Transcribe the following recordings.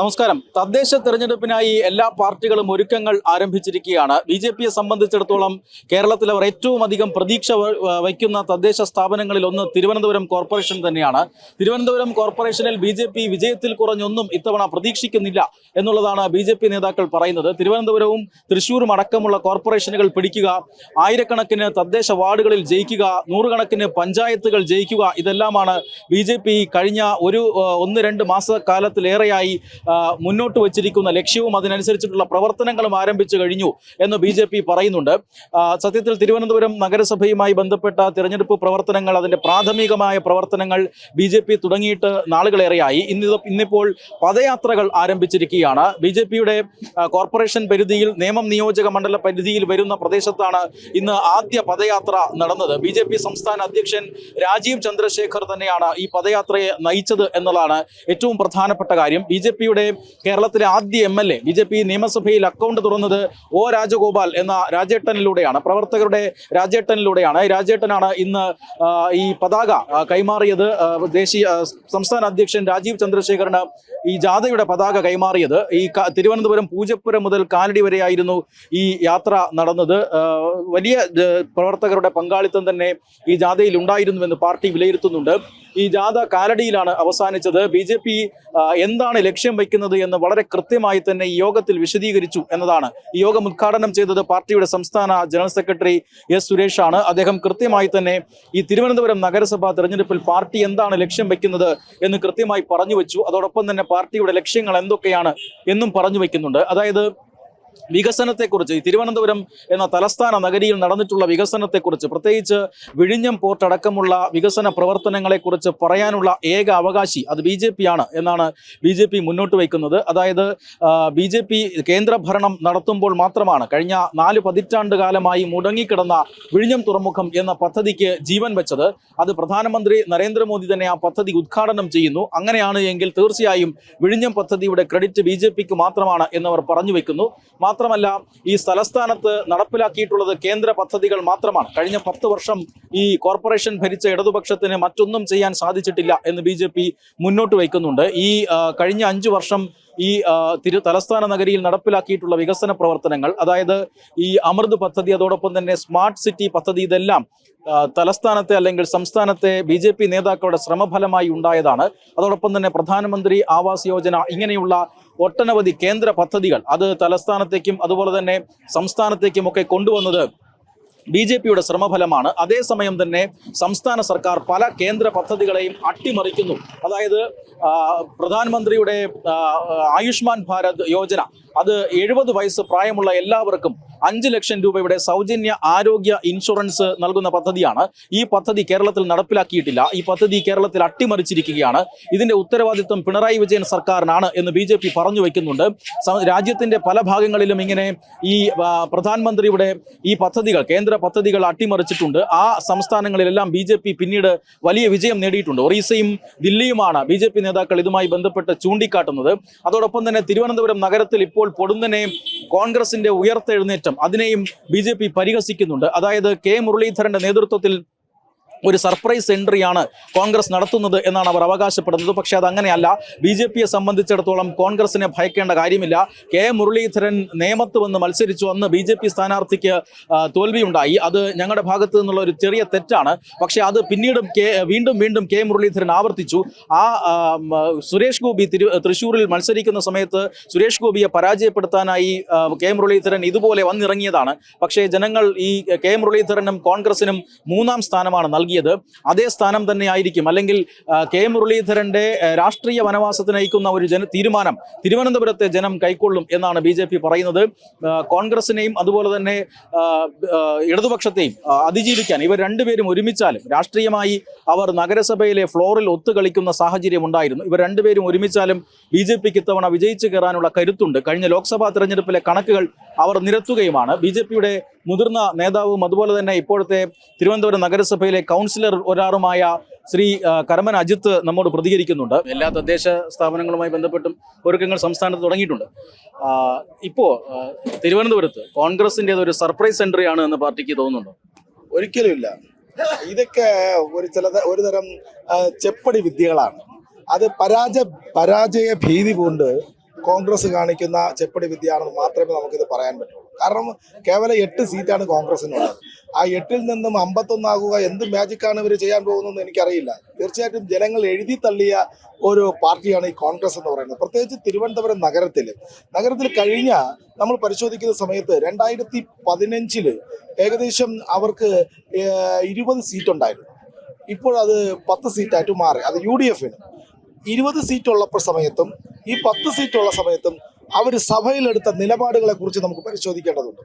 നമസ്കാരം. തദ്ദേശ തെരഞ്ഞെടുപ്പിനായി എല്ലാ പാർട്ടികളും ഒരുക്കങ്ങൾ ആരംഭിച്ചിരിക്കുകയാണ്. ബി ജെ പിയെ സംബന്ധിച്ചിടത്തോളം കേരളത്തിൽ അവർ ഏറ്റവും അധികം പ്രതീക്ഷ വയ്ക്കുന്ന തദ്ദേശ സ്ഥാപനങ്ങളിൽ ഒന്ന് തിരുവനന്തപുരം കോർപ്പറേഷൻ തന്നെയാണ്. തിരുവനന്തപുരം കോർപ്പറേഷനിൽ ബി ജെ പി വിജയത്തിൽ കുറഞ്ഞൊന്നും ഇത്തവണ പ്രതീക്ഷിക്കുന്നില്ല എന്നുള്ളതാണ് ബി ജെ പി നേതാക്കൾ പറയുന്നത്. തിരുവനന്തപുരവും തൃശ്ശൂരും അടക്കമുള്ള കോർപ്പറേഷനുകൾ പിടിക്കുക ആയിരക്കണക്കിന് തദ്ദേശ വാർഡുകളിൽ ജയിക്കുക നൂറുകണക്കിന് പഞ്ചായത്തുകൾ ജയിക്കുക ഇതെല്ലാമാണ് ബി കഴിഞ്ഞ ഒരു ഒന്ന് രണ്ട് മാസക്കാലത്തിലേറെയായി മുന്നോട്ട് വച്ചിരിക്കുന്ന ലക്ഷ്യവും അതിനനുസരിച്ചിട്ടുള്ള പ്രവർത്തനങ്ങളും ആരംഭിച്ചു കഴിഞ്ഞു എന്ന് ബി ജെ പി പറയുന്നുണ്ട്. സത്യത്തിൽ തിരുവനന്തപുരം നഗരസഭയുമായി ബന്ധപ്പെട്ട തിരഞ്ഞെടുപ്പ് പ്രവർത്തനങ്ങൾ അതിന്റെ പ്രാഥമികമായ പ്രവർത്തനങ്ങൾ ബി ജെ പി തുടങ്ങിയിട്ട് നാളുകളേറെയായി. ഇന്ന് ഇന്നിപ്പോൾ പദയാത്രകൾ ആരംഭിച്ചിരിക്കുകയാണ്. ബി ജെ പിയുടെ കോർപ്പറേഷൻ പരിധിയിൽ നേമം നിയോജക മണ്ഡല പരിധിയിൽ വരുന്ന പ്രദേശത്താണ് ഇന്ന് ആദ്യ പദയാത്ര നടന്നത്. ബി ജെ പി സംസ്ഥാന അധ്യക്ഷൻ രാജീവ് ചന്ദ്രശേഖർ തന്നെയാണ് ഈ പദയാത്രയെ നയിച്ചത് എന്നുള്ളതാണ് ഏറ്റവും പ്രധാനപ്പെട്ട കാര്യം. ബി ജെ കേരളത്തിലെ ആദ്യ M L A B J P നിയമസഭയിൽ അക്കൗണ്ട് തുറന്നത് ഒ രാജഗോപാൽ എന്ന രാജേട്ടനിലൂടെയാണ്. പ്രവർത്തകരുടെ രാജേട്ടനിലൂടെയാണ്. രാജേട്ടനാണ് ഇന്ന് ഈ പതാക കൈമാറിയത്. ദേശീയ സംസ്ഥാന അധ്യക്ഷൻ രാജീവ് ചന്ദ്രശേഖരന് ഈ ജാഥയുടെ പതാക കൈമാറിയത്. ഈ തിരുവനന്തപുരം പൂജപ്പുരം മുതൽ കാലടി വരെയായിരുന്നു ഈ യാത്ര നടന്നത്. വലിയ പ്രവർത്തകരുടെ പങ്കാളിത്തം തന്നെ ഈ ജാഥയിൽ ഉണ്ടായിരുന്നുവെന്ന് പാർട്ടി വിലയിരുത്തുന്നുണ്ട്. ഈ ജാഥ കാലടിയിലാണ് അവസാനിച്ചത്. ബി ജെ പി എന്താണ് ലക്ഷ്യം വയ്ക്കുന്നത് എന്ന് വളരെ കൃത്യമായി തന്നെ ഈ യോഗത്തിൽ വിശദീകരിച്ചു എന്നതാണ്. ഈ യോഗം ഉദ്ഘാടനം ചെയ്തത് പാർട്ടിയുടെ സംസ്ഥാന ജനറൽ സെക്രട്ടറി എസ് സുരേഷ് ആണ് അദ്ദേഹം കൃത്യമായി തന്നെ ഈ തിരുവനന്തപുരം നഗരസഭാ തെരഞ്ഞെടുപ്പിൽ പാർട്ടി എന്താണ് ലക്ഷ്യം വയ്ക്കുന്നത് എന്ന് കൃത്യമായി പറഞ്ഞു വെച്ചു. അതോടൊപ്പം തന്നെ പാർട്ടിയുടെ ലക്ഷ്യങ്ങൾ എന്തൊക്കെയാണ് എന്നും പറഞ്ഞു വയ്ക്കുന്നുണ്ട് അതായത് വികസനത്തെക്കുറിച്ച് ഈ തിരുവനന്തപുരം എന്ന തലസ്ഥാന നഗരിയിൽ നടന്നിട്ടുള്ള വികസനത്തെക്കുറിച്ച് പ്രത്യേകിച്ച് വിഴിഞ്ഞം പോർട്ട് അടക്കമുള്ള വികസന പ്രവർത്തനങ്ങളെക്കുറിച്ച് പറയാനുള്ള ഏക അവകാശി അത് ബി ജെ പി ആണ് എന്നാണ് ബി ജെ പി മുന്നോട്ട് വയ്ക്കുന്നത്. അതായത് ബി ജെ പി കേന്ദ്രഭരണം നടത്തുമ്പോൾ മാത്രമാണ് കഴിഞ്ഞ നാല് പതിറ്റാണ്ട് കാലമായി മുടങ്ങിക്കിടന്ന വിഴിഞ്ഞം തുറമുഖം എന്ന പദ്ധതിക്ക് ജീവൻ വെച്ചത്. അത് പ്രധാനമന്ത്രി നരേന്ദ്രമോദി തന്നെ ആ പദ്ധതി ഉദ്ഘാടനം ചെയ്യുന്നു. അങ്ങനെയാണ് എങ്കിൽ തീർച്ചയായും വിഴിഞ്ഞം പദ്ധതിയുടെ ക്രെഡിറ്റ് ബി മാത്രമാണ് എന്നവർ പറഞ്ഞു വെക്കുന്നു. മാത്രമല്ല ഈ തലസ്ഥാനത്ത് നടപ്പിലാക്കിയിട്ടുള്ളത് കേന്ദ്ര പദ്ധതികൾ മാത്രമാണ്. കഴിഞ്ഞ പത്ത് വർഷം ഈ കോർപ്പറേഷൻ ഭരിച്ച ഇടതുപക്ഷത്തിന് മറ്റൊന്നും ചെയ്യാൻ സാധിച്ചിട്ടില്ല എന്ന് ബി മുന്നോട്ട് വയ്ക്കുന്നുണ്ട്. ഈ കഴിഞ്ഞ അഞ്ചു വർഷം ഈ തിരു തലസ്ഥാന നഗരിയിൽ നടപ്പിലാക്കിയിട്ടുള്ള വികസന പ്രവർത്തനങ്ങൾ അതായത് ഈ അമൃത് പദ്ധതി അതോടൊപ്പം തന്നെ സ്മാർട്ട് സിറ്റി പദ്ധതി ഇതെല്ലാം തലസ്ഥാനത്തെ അല്ലെങ്കിൽ സംസ്ഥാനത്തെ ബി ജെ പി നേതാക്കളുടെ ശ്രമഫലമായി ഉണ്ടായതാണ്. അതോടൊപ്പം തന്നെ പ്രധാനമന്ത്രി ആവാസ് യോജന ഇങ്ങനെയുള്ള ഒട്ടനവധി കേന്ദ്ര പദ്ധതികൾ അത് തലസ്ഥാനത്തേക്കും അതുപോലെ തന്നെ സംസ്ഥാനത്തേക്കും ഒക്കെ കൊണ്ടുവന്നത് ബി ജെ പിയുടെ ശ്രമഫലമാണ്. അതേസമയം തന്നെ സംസ്ഥാന സർക്കാർ പല കേന്ദ്ര പദ്ധതികളെയും അട്ടിമറിക്കുന്നു. അതായത് പ്രധാനമന്ത്രിയുടെ ആയുഷ്മാൻ ഭാരത് യോജന. അത് എഴുപത് വയസ്സ് പ്രായമുള്ള എല്ലാവർക്കും അഞ്ച് ലക്ഷം രൂപയുടെ സൗജന്യ ആരോഗ്യ ഇൻഷുറൻസ് നൽകുന്ന പദ്ധതിയാണ്. ഈ പദ്ധതി കേരളത്തിൽ നടപ്പിലാക്കിയിട്ടില്ല. ഈ പദ്ധതി കേരളത്തിൽ അട്ടിമറിച്ചിരിക്കുകയാണ്. ഇതിന്റെ ഉത്തരവാദിത്വം പിണറായി വിജയൻ സർക്കാരിനാണ് എന്ന് ബി ജെ പി പറഞ്ഞു വയ്ക്കുന്നുണ്ട് രാജ്യത്തിന്റെ പല ഭാഗങ്ങളിലും ഇങ്ങനെ ഈ പ്രധാനമന്ത്രിയുടെ ഈ പദ്ധതികൾ കേന്ദ്ര പദ്ധതികൾ അട്ടിമറിച്ചിട്ടുണ്ട്. ആ സംസ്ഥാനങ്ങളിലെല്ലാം ബി ജെ പി പിന്നീട് വലിയ വിജയം നേടിയിട്ടുണ്ട്. ഒറീസയും ദില്ലിയുമാണ് ബി ജെ പി നേതാക്കൾ ഇതുമായി ബന്ധപ്പെട്ട് ചൂണ്ടിക്കാട്ടുന്നത്. അതോടൊപ്പം തന്നെ തിരുവനന്തപുരം നഗരത്തിൽ ഇപ്പോൾ പൊടുന്നനെ കോൺഗ്രസിന്റെ ഉയർത്തെഴുന്നേറ്റം. അതിനെയും ബി പരിഹസിക്കുന്നുണ്ട്. അതായത് കെ മുരളീധരന്റെ നേതൃത്വത്തിൽ ഒരു സർപ്രൈസ് എൻട്രിയാണ് കോൺഗ്രസ് നടത്തുന്നത് എന്നാണ് അവർ അവകാശപ്പെടുന്നത്. പക്ഷേ അത് അങ്ങനെയല്ല ബി ജെ പിയെ സംബന്ധിച്ചിടത്തോളം കോൺഗ്രസിനെ ഭയക്കേണ്ട കാര്യമില്ല. കെ മുരളീധരൻ നേമത്ത് വന്ന് മത്സരിച്ചു. അന്ന് ബി ജെ പി സ്ഥാനാർത്ഥിക്ക് തോൽവിയുണ്ടായി. അത് ഞങ്ങളുടെ ഭാഗത്തു നിന്നുള്ള ഒരു ചെറിയ തെറ്റാണ്. പക്ഷേ അത് പിന്നീടും കെ വീണ്ടും വീണ്ടും കെ മുരളീധരൻ ആവർത്തിച്ചു. ആ സുരേഷ് ഗോപി തിരു തൃശ്ശൂരിൽ മത്സരിക്കുന്ന സമയത്ത് സുരേഷ് ഗോപിയെ പരാജയപ്പെടുത്താനായി കെ മുരളീധരൻ ഇതുപോലെ വന്നിറങ്ങിയതാണ്. പക്ഷേ ജനങ്ങൾ ഈ കെ മുരളീധരനും കോൺഗ്രസിനും മൂന്നാം സ്ഥാനമാണ് നൽകിയത്. അതേ സ്ഥാനം തന്നെ ആയിരിക്കും അല്ലെങ്കിൽ കെ. മുരളീധരന്റെ രാഷ്ട്രീയ വനവാസത്തിന് അയക്കുന്ന ഒരു ജന തീരുമാനം തിരുവനന്തപുരത്തെ ജനം കൈക്കൊള്ളും എന്നാണ് ബി ജെ പി പറയുന്നത്. കോൺഗ്രസിനെയും അതുപോലെ തന്നെ ഇടതുപക്ഷത്തെയും അതിജീവിക്കാൻ ഇവർ രണ്ടുപേരും ഒരുമിച്ചാലും രാഷ്ട്രീയമായി അവർ നഗരസഭയിലെ ഫ്ലോറിൽ ഒത്തുകളിക്കുന്ന സാഹചര്യം ഉണ്ടായിരുന്നു. ഇവർ രണ്ടുപേരും ഒരുമിച്ചാലും ബി ജെ പിക്ക് ഇത്തവണ വിജയിച്ചു കയറാനുള്ള കരുത്തുണ്ട്. കഴിഞ്ഞ ലോക്സഭാ തെരഞ്ഞെടുപ്പിലെ കണക്കുകൾ അവർ നിരത്തുകയുമാണ്. ബി ജെ പിയുടെ മുതിർന്ന നേതാവും അതുപോലെ തന്നെ ഇപ്പോഴത്തെ തിരുവനന്തപുരം നഗരസഭയിലെ കൗൺസിലർ ഒരാളുമായ ശ്രീ കരമൻ അജിത്ത് നമ്മോട് പ്രതികരിക്കുന്നുണ്ട്. എല്ലാ തദ്ദേശ സ്ഥാപനങ്ങളുമായി ബന്ധപ്പെട്ടും ഒരുക്കങ്ങൾ സംസ്ഥാനത്ത് തുടങ്ങിയിട്ടുണ്ട്. ഇപ്പോൾ തിരുവനന്തപുരത്ത് കോൺഗ്രസിന്റെ ഒരു സർപ്രൈസ് എൻട്രി ആണ് എന്ന് പാർട്ടിക്ക് തോന്നുന്നുണ്ടോ? ഒരിക്കലുമില്ല ഇതൊക്കെ ഒരു ചില ഒരു തരം ചെപ്പടി വിദ്യകളാണ്. അത് പരാജയ പരാജയ ഭീതി കൊണ്ട് കോൺഗ്രസ് കാണിക്കുന്ന ചെപ്പടി വിദ്യയാണെന്ന് മാത്രമേ നമുക്കിത് പറയാൻ പറ്റുള്ളൂ. കാരണം കേവലം എട്ട് സീറ്റാണ് കോൺഗ്രസിനുള്ളത്. ആ എട്ടിൽ നിന്നും അമ്പത്തൊന്നാകുക എന്ത് മാജിക്കാണ് ഇവർ ചെയ്യാൻ പോകുന്നതെന്ന് എനിക്കറിയില്ല. തീർച്ചയായിട്ടും ജനങ്ങൾ എഴുതി തള്ളിയ ഒരു പാർട്ടിയാണ് ഈ കോൺഗ്രസ് എന്ന് പറയുന്നത്. പ്രത്യേകിച്ച് തിരുവനന്തപുരം നഗരത്തിൽ. നഗരത്തിൽ കഴിഞ്ഞ നമ്മൾ പരിശോധിക്കുന്ന സമയത്ത് രണ്ടായിരത്തി പതിനഞ്ചിൽ ഏകദേശം അവർക്ക് ഇരുപത് സീറ്റ് ഉണ്ടായിരുന്നു. ഇപ്പോൾ അത് പത്ത് സീറ്റായിട്ട് മാറി. അത് യു ഡി എഫിന്. ഇരുപത് സീറ്റ് ഉള്ളപ്പോൾ സമയത്തും ഈ പത്ത് സീറ്റുള്ള സമയത്തും അവർ സഭയിലെടുത്ത നിലപാടുകളെ കുറിച്ച് നമുക്ക് പരിശോധിക്കേണ്ടതുണ്ട്.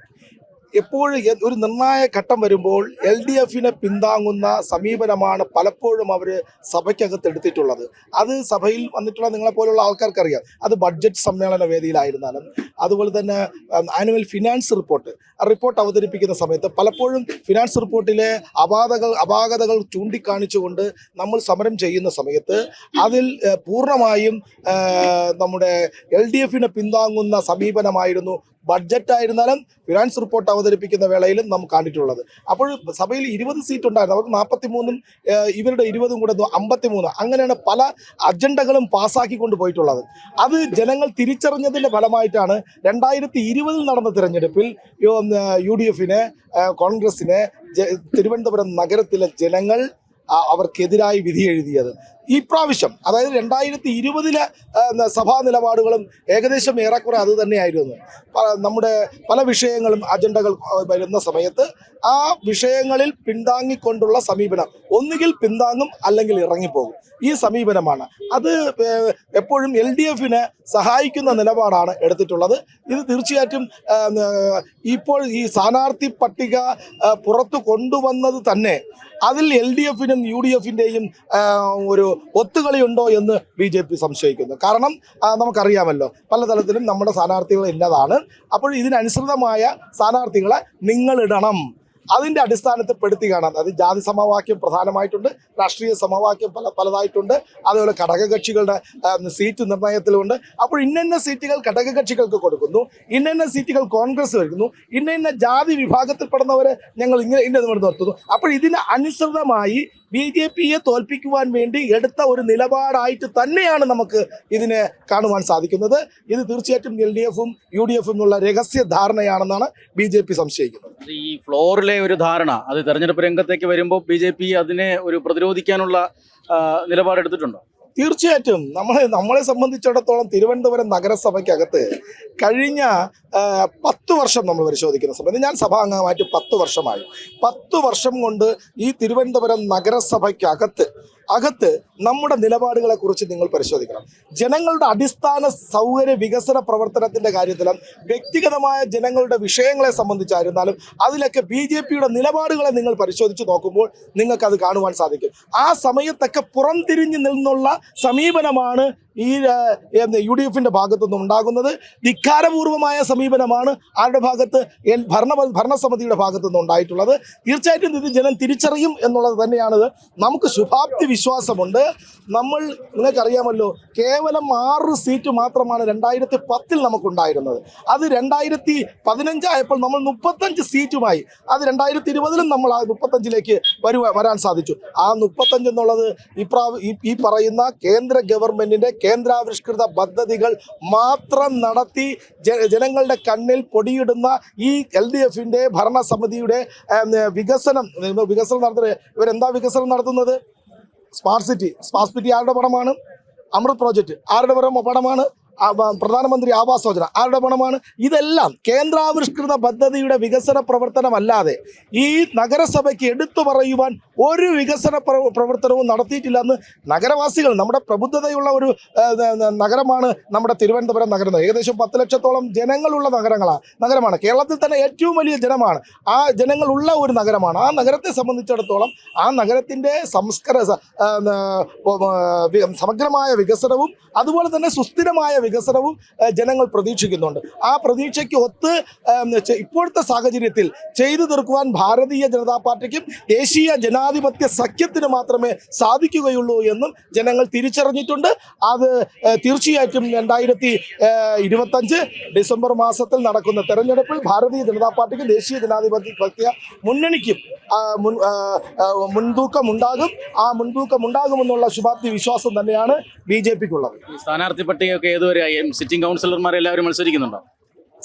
എപ്പോഴും ഒരു നിർണായ ഘട്ടം വരുമ്പോൾ എൽ ഡി എഫിനെ പിന്താങ്ങുന്ന സമീപനമാണ് പലപ്പോഴും അവർ സഭയ്ക്കകത്ത് എടുത്തിട്ടുള്ളത്. അത് സഭയിൽ വന്നിട്ടുള്ള നിങ്ങളെപ്പോലുള്ള ആൾക്കാർക്കറിയാം. അത് ബഡ്ജറ്റ് സമ്മേളന വേദിയിലായിരുന്നാലും അതുപോലെ തന്നെ ആനുവൽ ഫിനാൻസ് റിപ്പോർട്ട് റിപ്പോർട്ട് അവതരിപ്പിക്കുന്ന സമയത്ത് പലപ്പോഴും ഫിനാൻസ് റിപ്പോർട്ടിലെ അപാതകൾ അപാകതകൾ ചൂണ്ടിക്കാണിച്ചുകൊണ്ട് നമ്മൾ സമരം ചെയ്യുന്ന സമയത്ത് അതിൽ പൂർണമായും നമ്മുടെ എൽ ഡി എഫിനെ പിന്താങ്ങുന്ന സമീപനമായിരുന്നു ബഡ്ജറ്റ് ആയിരുന്നാലും ഫിനാൻസ് റിപ്പോർട്ട് അവതരിപ്പിക്കുന്ന വേളയിലും നാം കണ്ടിട്ടുള്ളത്. അപ്പോൾ സഭയിൽ ഇരുപത് സീറ്റ് ഉണ്ടായിരുന്നു. അവർക്ക് നാൽപ്പത്തി മൂന്നും ഇവരുടെ ഇരുപതും കൂടെ അമ്പത്തി മൂന്ന് അങ്ങനെയാണ് പല അജണ്ടകളും പാസ്സാക്കിക്കൊണ്ട് പോയിട്ടുള്ളത്. അത് ജനങ്ങൾ തിരിച്ചറിഞ്ഞതിന്റെ ഫലമായിട്ടാണ് രണ്ടായിരത്തി ഇരുപതിൽ നടന്ന തിരഞ്ഞെടുപ്പിൽ യു ഡി എഫിനെ കോൺഗ്രസിനെ തിരുവനന്തപുരം നഗരത്തിലെ ജനങ്ങൾ അവർക്കെതിരായി വിധി എഴുതിയത്. ഈ പ്രാവശ്യം അതായത് രണ്ടായിരത്തി ഇരുപതിലെ സഭാ നിലപാടുകളും ഏകദേശം ഏറെക്കുറെ അത് തന്നെയായിരുന്നു. നമ്മുടെ പല വിഷയങ്ങളും അജണ്ടകൾ വരുന്ന സമയത്ത് ആ വിഷയങ്ങളിൽ പിന്താങ്ങിക്കൊണ്ടുള്ള സമീപനം ഒന്നുകിൽ പിന്താങ്ങും അല്ലെങ്കിൽ ഇറങ്ങിപ്പോകും ഈ സമീപനമാണ്. അത് എപ്പോഴും എൽ ഡി എഫിനെ സഹായിക്കുന്ന നിലപാടാണ് എടുത്തിട്ടുള്ളത്. ഇത് തീർച്ചയായിട്ടും ഇപ്പോൾ ഈ സ്ഥാനാർത്ഥി പട്ടിക പുറത്തു കൊണ്ടുവന്നത് തന്നെ അതിൽ എൽ ഡി എഫിനും യു ഡി എഫിന്റെയും ഒരു ഒത്തുകളി ഉണ്ടോ എന്ന് ബി ജെ പി സംശയിക്കുന്നു. കാരണം നമുക്കറിയാമല്ലോ പല തലത്തിലും നമ്മുടെ സ്ഥാനാർത്ഥികൾ ഇല്ലതാണ് അപ്പോൾ ഇതിനനുസൃതമായ സ്ഥാനാർത്ഥികളെ നിങ്ങളിടണം. അതിന്റെ അടിസ്ഥാനത്തിൽ പെടുത്തി കാണാം. അത് ജാതി സമവാക്യം പ്രധാനമായിട്ടുണ്ട് രാഷ്ട്രീയ സമവാക്യം പല പലതായിട്ടുണ്ട് അതുപോലെ ഘടകകക്ഷികളുടെ സീറ്റ് നിർണയത്തിലുണ്ട് അപ്പോൾ ഇന്നന്ന സീറ്റുകൾ ഘടകകക്ഷികൾക്ക് കൊടുക്കുന്നു ഇന്നന്ന സീറ്റുകൾ കോൺഗ്രസ് വരുന്നു ഇന്ന ഇന്ന ജാതി വിഭാഗത്തിൽപ്പെടുന്നവരെ ഞങ്ങൾ ഇങ്ങനെ ഇന്നത് നിർത്തുന്നു. അപ്പോൾ ഇതിന് അനുസൃതമായി ബി ജെ പിയെ തോൽപ്പിക്കുവാൻ വേണ്ടി എടുത്ത ഒരു നിലപാടായിട്ട് തന്നെയാണ് നമുക്ക് ഇതിനെ കാണുവാൻ സാധിക്കുന്നത്. ഇത് തീർച്ചയായിട്ടും എൽ ഡി എഫും യു ഡി എഫും എന്നുള്ള രഹസ്യ ധാരണയാണെന്നാണ് ബി ജെ പി സംശയിക്കുന്നത്. ഈ ഫ്ലോറിലെ ഒരു ധാരണ അത് തെരഞ്ഞെടുപ്പ് രംഗത്തേക്ക് വരുമ്പോൾ ബി ജെ പി അതിനെ ഒരു പ്രതിരോധിക്കാനുള്ള നിലപാടെടുത്തിട്ടുണ്ടോ? തീർച്ചയായിട്ടും. നമ്മളെ നമ്മളെ സംബന്ധിച്ചിടത്തോളം തിരുവനന്തപുരം നഗരസഭയ്ക്കകത്ത് കഴിഞ്ഞ പത്ത് വർഷം നമ്മൾ പരിശോധിക്കുന്ന സമയത്ത് ഞാൻ സഭാംഗമായിട്ട് പത്ത് വർഷമായി. പത്ത് വർഷം കൊണ്ട് ഈ തിരുവനന്തപുരം നഗരസഭയ്ക്കകത്ത് അകത്ത് നമ്മുടെ നിലപാടുകളെ കുറിച്ച് നിങ്ങൾ പരിശോധിക്കണം. ജനങ്ങളുടെ അടിസ്ഥാന സൗകര്യ വികസന പ്രവർത്തനത്തിന്റെ കാര്യത്തിലും വ്യക്തിഗതമായ ജനങ്ങളുടെ വിഷയങ്ങളെ സംബന്ധിച്ചായിരുന്നാലും അതിലൊക്കെ ബി ജെ പിയുടെ നിലപാടുകളെ നിങ്ങൾ പരിശോധിച്ച് നോക്കുമ്പോൾ നിങ്ങൾക്ക് അത് കാണുവാൻ സാധിക്കും. ആ സമയത്തൊക്കെ പുറംതിരിഞ്ഞ് നിന്നുള്ള സമീപനമാണ് ഈ യു ഡി എഫിന്റെ ഭാഗത്തുനിന്നും ഉണ്ടാകുന്നത് ധിക്കാരപൂർവമായ സമീപനമാണ് ആരുടെ ഭാഗത്ത്? ഭരണ ഭരണസമിതിയുടെ ഭാഗത്തുനിന്നും ഉണ്ടായിട്ടുള്ളത്. തീർച്ചയായിട്ടും ഇത് ജനം തിരിച്ചറിയും എന്നുള്ളത് തന്നെയാണിത്. നമുക്ക് ശുഭാപ്തി വിശ്വാസമുണ്ട്. നമ്മൾ നിങ്ങൾക്കറിയാമല്ലോ കേവലം ആറ് സീറ്റ് മാത്രമാണ് രണ്ടായിരത്തി പത്തിൽ നമുക്കുണ്ടായിരുന്നത്. അത് രണ്ടായിരത്തി പതിനഞ്ചായപ്പോൾ നമ്മൾ മുപ്പത്തഞ്ച് സീറ്റുമായി അത് രണ്ടായിരത്തി ഇരുപതിലും നമ്മൾ ആ മുപ്പത്തഞ്ചിലേക്ക് വരുവാൻ വരാൻ സാധിച്ചു. ആ മുപ്പത്തഞ്ച് എന്നുള്ളത് ഈ- പറയുന്ന കേന്ദ്ര ഗവൺമെന്റിന്റെ കേന്ദ്രാവിഷ്കൃത പദ്ധതികൾ മാത്രം നടത്തി ജനങ്ങളുടെ കണ്ണിൽ പൊടിയിടുന്ന ഈ എൽ ഡി എഫിന്റെ ഭരണസമിതിയുടെ വികസനം വികസനം നടത്തുന്നത് ഇവരെന്താ വികസനം നടത്തുന്നത്? Smart city. സ്മാർട്ട് സിറ്റി ആരുടെ പടമാണ് അമൃത് പ്രോജക്റ്റ്. ആരുടെ ബ- പ്രധാനമന്ത്രി ആവാസ് യോജന. ആരുടെ പണമാണ്? ഇതെല്ലാം കേന്ദ്രാവിഷ്കൃത പദ്ധതിയുടെ വികസന പ്രവർത്തനമല്ലാതെ ഈ നഗരസഭയ്ക്ക് എടുത്തു പറയുവാൻ ഒരു വികസന പ്രവർത്തനവും നടത്തിയിട്ടില്ല എന്ന് നഗരവാസികൾ നമ്മുടെ പ്രബുദ്ധതയുള്ള ഒരു നഗരമാണ് നമ്മുടെ തിരുവനന്തപുരം നഗരം ഏകദേശം പത്ത് ലക്ഷത്തോളം ജനങ്ങളുള്ള നഗരങ്ങളാണ് നഗരമാണ്. കേരളത്തിൽ തന്നെ ഏറ്റവും വലിയ ജനമാണ്. ആ ജനങ്ങളുള്ള ഒരു നഗരമാണ്. ആ നഗരത്തെ സംബന്ധിച്ചിടത്തോളം ആ നഗരത്തിന്റെ സംസ്കര സമഗ്രമായ വികസനവും അതുപോലെ തന്നെ സുസ്ഥിരമായ വികസനവും ജനങ്ങൾ പ്രതീക്ഷിക്കുന്നുണ്ട്. ആ പ്രതീക്ഷയ്ക്ക് ഒത്ത് ഇപ്പോഴത്തെ സാഹചര്യത്തിൽ ചെയ്തു തീർക്കുവാൻ ഭാരതീയ ജനതാ പാർട്ടിക്കും ദേശീയ ജനാധിപത്യ സഖ്യത്തിന് മാത്രമേ സാധിക്കുകയുള്ളൂ എന്നും ജനങ്ങൾ തിരിച്ചറിഞ്ഞിട്ടുണ്ട്. അത് തീർച്ചയായിട്ടും രണ്ടായിരത്തി ഇരുപത്തഞ്ച് ഡിസംബർ മാസത്തിൽ നടക്കുന്ന തെരഞ്ഞെടുപ്പിൽ ഭാരതീയ ജനതാ പാർട്ടിക്കും ദേശീയ ജനാധിപത്യ മുന്നണിക്കും മുൻതൂക്കം ഉണ്ടാകും ആ മുൻതൂക്കം ഉണ്ടാകുമെന്നുള്ള ശുഭാപ്തി വിശ്വാസം തന്നെയാണ് ബി ജെ പിക്കുള്ളത്. സ്ഥാനാർത്ഥി പട്ടികയൊക്കെ ഏതുവരെ സിറ്റിംഗ് കൗൺസിലർമാർ എല്ലാവരും മത്സരിക്കുന്നുണ്ടോ?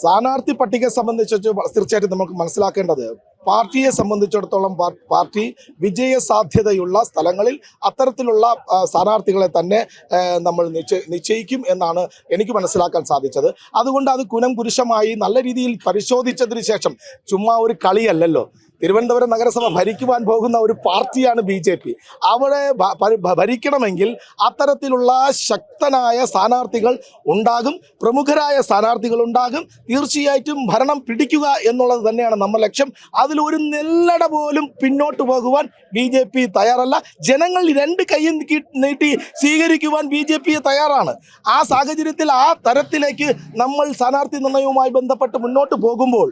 സ്ഥാനാർത്ഥി പട്ടികയെ സംബന്ധിച്ച് തീർച്ചയായിട്ടും നമുക്ക് മനസ്സിലാക്കേണ്ടത് പാർട്ടിയെ സംബന്ധിച്ചിടത്തോളം പാർട്ടി വിജയ സാധ്യതയുള്ള സ്ഥലങ്ങളിൽ അത്തരത്തിലുള്ള സ്ഥാനാർത്ഥികളെ തന്നെ നമ്മൾ നിശ്ചയിക്കും എന്നാണ് എനിക്ക് മനസ്സിലാക്കാൻ സാധിച്ചത്. അതുകൊണ്ട് അത് കുനം നല്ല രീതിയിൽ പരിശോധിച്ചതിന് ശേഷം ചുമ്മാ ഒരു കളിയല്ലല്ലോ. തിരുവനന്തപുരം നഗരസഭ ഭരിക്കുവാൻ പോകുന്ന ഒരു പാർട്ടിയാണ് ബി ജെ പി. അവിടെ ഭരിക്കണമെങ്കിൽ അത്തരത്തിലുള്ള ശക്തനായ സ്ഥാനാർത്ഥികൾ ഉണ്ടാകും പ്രമുഖരായ സ്ഥാനാർത്ഥികൾ ഉണ്ടാകും. തീർച്ചയായിട്ടും ഭരണം പിടിക്കുക എന്നുള്ളത് തന്നെയാണ് നമ്മുടെ ലക്ഷ്യം. അതിലൊരു നെല്ലട പോലും പിന്നോട്ട് പോകുവാൻ ബി ജെ പി തയ്യാറല്ല. ജനങ്ങൾ രണ്ട് കൈയും നീട്ടി സ്വീകരിക്കുവാൻ ബി ജെ പി തയ്യാറാണ്. ആ സാഹചര്യത്തിൽ ആ തരത്തിലേക്ക് നമ്മൾ സ്ഥാനാർത്ഥി നിർണയവുമായി ബന്ധപ്പെട്ട് മുന്നോട്ട് പോകുമ്പോൾ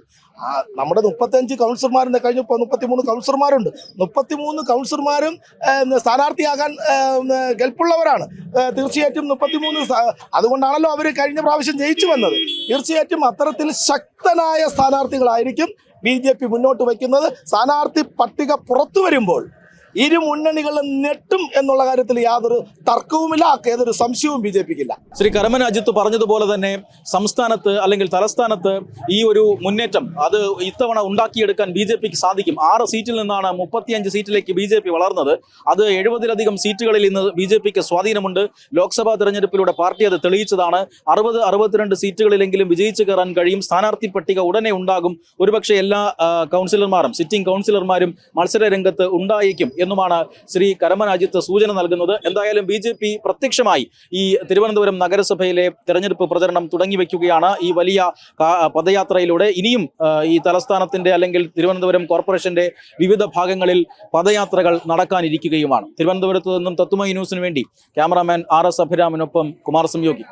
ആ നമ്മുടെ മുപ്പത്തഞ്ച് കൗൺസിലർമാരും കഴിഞ്ഞ മുപ്പത്തിമൂന്ന് കൗൺസിലർമാരുണ്ട്. മുപ്പത്തിമൂന്ന് കൗൺസിലർമാരും സ്ഥാനാർത്ഥിയാകാൻ ഗൾപ്പുള്ളവരാണ്. തീർച്ചയായിട്ടും മുപ്പത്തിമൂന്ന് അതുകൊണ്ടാണല്ലോ അവർ കഴിഞ്ഞ പ്രാവശ്യം ജയിച്ചു വന്നത്. തീർച്ചയായിട്ടും അത്തരത്തിൽ ശക്തനായ സ്ഥാനാർത്ഥികളായിരിക്കും ബി മുന്നോട്ട് വയ്ക്കുന്നത്. സ്ഥാനാർത്ഥി പട്ടിക പുറത്തു വരുമ്പോൾ ഇരു മുന്നണികളും നെട്ടും എന്നുള്ള കാര്യത്തിൽ യാതൊരു തർക്കവുമില്ല. ഏതൊരു സംശയവും ബി ജെ പിക്കില്ല. ശ്രീ കരമന അജിത്ത് പറഞ്ഞതുപോലെ തന്നെ സംസ്ഥാനത്ത് അല്ലെങ്കിൽ തലസ്ഥാനത്ത് ഈ ഒരു മുന്നേറ്റം അത് ഇത്തവണ ഉണ്ടാക്കിയെടുക്കാൻ ബി ജെ പിക്ക് സാധിക്കും. ആറ് സീറ്റിൽ നിന്നാണ് മുപ്പത്തിയഞ്ച് സീറ്റിലേക്ക് ബി ജെ പി വളർന്നത്. അത് എഴുപതിലധികം സീറ്റുകളിൽ ഇന്ന് ബി ജെ പിക്ക് സ്വാധീനമുണ്ട്. ലോക്സഭാ തെരഞ്ഞെടുപ്പിലൂടെ പാർട്ടി അത് തെളിയിച്ചതാണ്. അറുപത് അറുപത്തിരണ്ട് സീറ്റുകളിലെങ്കിലും വിജയിച്ചു കയറാൻ കഴിയും. സ്ഥാനാർത്ഥി പട്ടിക ഉടനെ ഉണ്ടാകും. ഒരുപക്ഷെ എല്ലാ കൗൺസിലർമാരും സിറ്റിംഗ് കൗൺസിലർമാരും മത്സര രംഗത്ത് ഉണ്ടായേക്കും. എന്നുമാണ് ശ്രീ കരമനാജിത്ത് സൂചന നൽകുന്നത്. എന്തായാലും ബി ജെ പി പ്രത്യക്ഷമായി ഈ തിരുവനന്തപുരം നഗരസഭയിലെ തെരഞ്ഞെടുപ്പ് പ്രചരണം തുടങ്ങി വെക്കുകയാണ് ഈ വലിയ പദയാത്രയിലൂടെ. ഇനിയും ഈ തലസ്ഥാനത്തിന്റെ അല്ലെങ്കിൽ തിരുവനന്തപുരം കോർപ്പറേഷന്റെ വിവിധ ഭാഗങ്ങളിൽ പദയാത്രകൾ നടക്കാനിരിക്കുകയുമാണ്. തിരുവനന്തപുരത്ത് നിന്നും തത്തുമൈ ന്യൂസിന് വേണ്ടി ക്യാമറാമാൻ ആർ എസ് അഭിരാമിനൊപ്പം കുമാർ സംയോഗി.